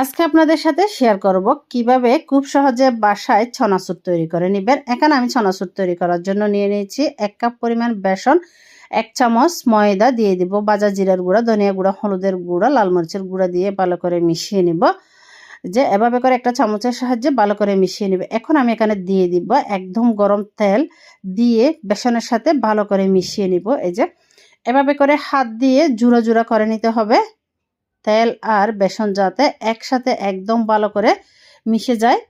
আজকে আপনাদের সাথে শেয়ার করব কীভাবে খুব সহজে বাসায় ছনাচুর তৈরি করে নেবেন। এখানে আমি ছনাচুর তৈরি করার জন্য নিয়ে নিয়েছি এক কাপ পরিমাণ বেসন, এক চামচ ময়দা দিয়ে দিব, বাজার জিরার গুঁড়া, ধনিয়া গুঁড়া, হলুদের গুঁড়া, লাল মরিচের গুঁড়া দিয়ে ভালো করে মিশিয়ে নিব। যে এভাবে করে একটা চামচের সাহায্যে ভালো করে মিশিয়ে নেবে। এখন আমি এখানে দিয়ে দিব একদম গরম তেল দিয়ে বেসনের সাথে ভালো করে মিশিয়ে নিব। এই যে এভাবে করে হাত দিয়ে জুড়া জুড়া করে নিতে হবে। তেল আর বেসন যাতে একসাথে একদম ভালো করে মিশে যায়,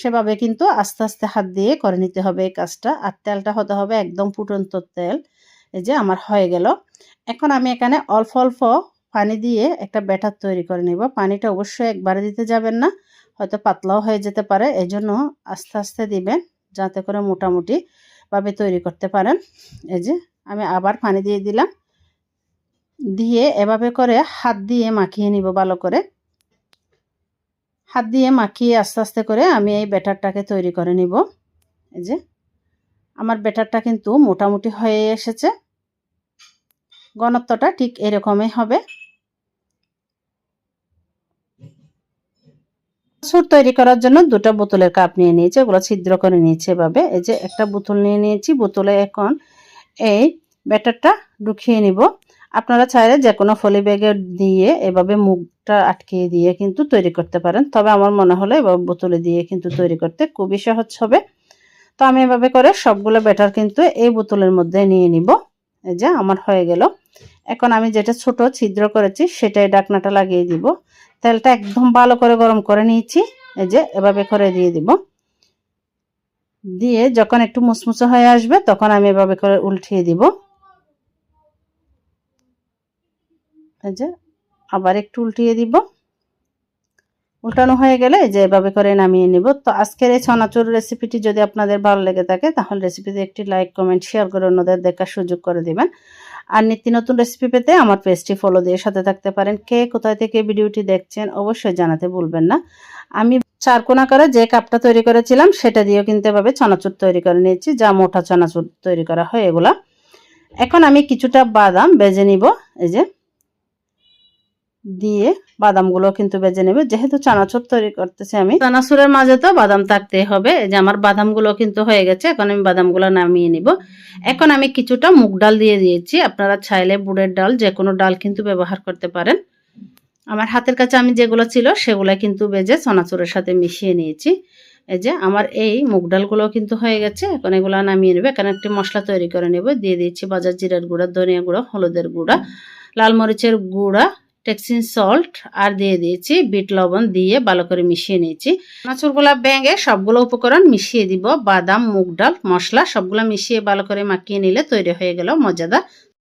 সেভাবে কিন্তু আস্তে আস্তে হাত দিয়ে করে নিতে হবে এই কাজটা। আর তেলটা হতে হবে একদম ফুটন্ত তেল, এই যে আমার হয়ে গেল। এখন আমি এখানে অল্প অল্প পানি দিয়ে একটা ব্যাটার তৈরি করে নেব। পানিটা অবশ্যই একবারে দিতে যাবেন না, হয়তো পাতলাও হয়ে যেতে পারে। এই জন্য আস্তে আস্তে দিবেন, যাতে করে মোটামুটিভাবে তৈরি করতে পারেন। এই যে আমি আবার পানি দিয়ে দিলাম। দিয়ে এভাবে করে হাত দিয়ে মাখিয়ে নিব ভালো করে। হাত দিয়ে মাখিয়ে আস্তে আস্তে করে আমি এই ব্যাটারটাকে তৈরি করে নিব। এই যে, আমার ব্যাটারটা কিন্তু মোটামুটি হয়ে এসেছে। ঘনত্বটা ঠিক এরকমই হবে। সুর তৈরি করার জন্য দুটো বোতলের কাপ নিয়ে নিয়েছি ওগুলো ছিদ্র করে নিয়েছি এভাবে। এই যে, একটা বোতল নিয়ে নিয়েছি, বোতলে এখন এই ব্যাটারটা ঢুকিয়ে নিব। আপনারা চাইলে যে কোনো ফলি ব্যাগে দিয়ে এভাবে মুখটা আটকিয়ে দিয়ে কিন্তু তৈরি করতে পারেন। তবে আমার মনে হলো এভাবে বোতলে দিয়ে কিন্তু তৈরি করতে খুবই সহজ হবে। তো আমি এভাবে করে সবগুলো ব্যাটার কিন্তু এই বোতলের মধ্যে নিয়ে নিব। এই যে আমার হয়ে গেল। এখন আমি যেটা ছোট ছিদ্র করেছি সেটাই ডাকনাটা লাগিয়ে দিব। তেলটা একদম ভালো করে গরম করে নিয়েছি। এই যে এভাবে করে দিয়ে দিব। দিয়ে যখন একটু মুসমুসে হয়ে আসবে তখন আমি এভাবে করে উল্টিয়ে দিব। যে আবার একটু উল্টিয়ে দিব। উল্টানো হয়ে গেলে যে এভাবে করে নামিয়ে নিব। তো আজকের এই ছনাচুর রেসিপিটি যদি আপনাদের ভালো লেগে থাকে, তাহলে রেসিপিতে একটি লাইক কমেন্ট শেয়ার করে অন্যদের দেখার সুযোগ করে দিবেন। আর নিত্য নতুন রেসিপি পেতে আমার পেজটি ফলো দিয়ে সাথে থাকতে পারেন। কে কোথায় থেকে ভিডিওটি দেখছেন অবশ্যই জানাতে ভুলবেন না। আমি চারকোনা করে যে কাপটা তৈরি করেছিলাম, সেটা দিয়েও কিন্তু এভাবে ছনাচুর তৈরি করে নিয়েছি, যা মোটা চানাচুর তৈরি করা হয় এগুলা। এখন আমি কিছুটা বাদাম বেজে নিব, এই যে। দিয়ে বাদামগুলো কিন্তু বেজে নেবে। যেহেতু চানাচুর তৈরি করতেছি আমি, চানাচুরের মাঝে তো বাদাম থাকতে হবে। যে আমার বাদামগুলো কিন্তু হয়ে গেছে, এখন আমি বাদামগুলো নামিয়ে নিব। এখন আমি কিছুটা মুগ ডাল দিয়ে দিয়েছি। আপনারা চাইলে বুড়ের ডাল, যে কোনো ডাল কিন্তু ব্যবহার করতে পারেন। আমার হাতের কাছে আমি যেগুলো ছিল, সেগুলো কিন্তু বেজে চানাচুরের সাথে মিশিয়ে নিয়েছি। এই যে আমার এই মুগ ডালগুলো কিন্তু হয়ে গেছে। এখন এগুলো নামিয়ে নেবে। এখানে একটি মশলা তৈরি করে নেব। দিয়ে দিয়েছি বাজার জিরার গুঁড়া, ধনিয়া গুঁড়া, হলুদের গুঁড়া, লাল মরিচের গুঁড়া টেক্সিন সল্ট আর দিয়ে দিয়েছি, বিট লবণ দিয়ে ভালো করে মিশিয়ে নিয়েছি। মাছুরগুলা ব্যাঙে সবগুলো উপকরণ মিশিয়ে দিব, বাদাম, মুগ ডাল, মশলা সবগুলো মিশিয়ে ভালো করে মাখিয়ে নিলে তৈরি হয়ে গেল মজাদার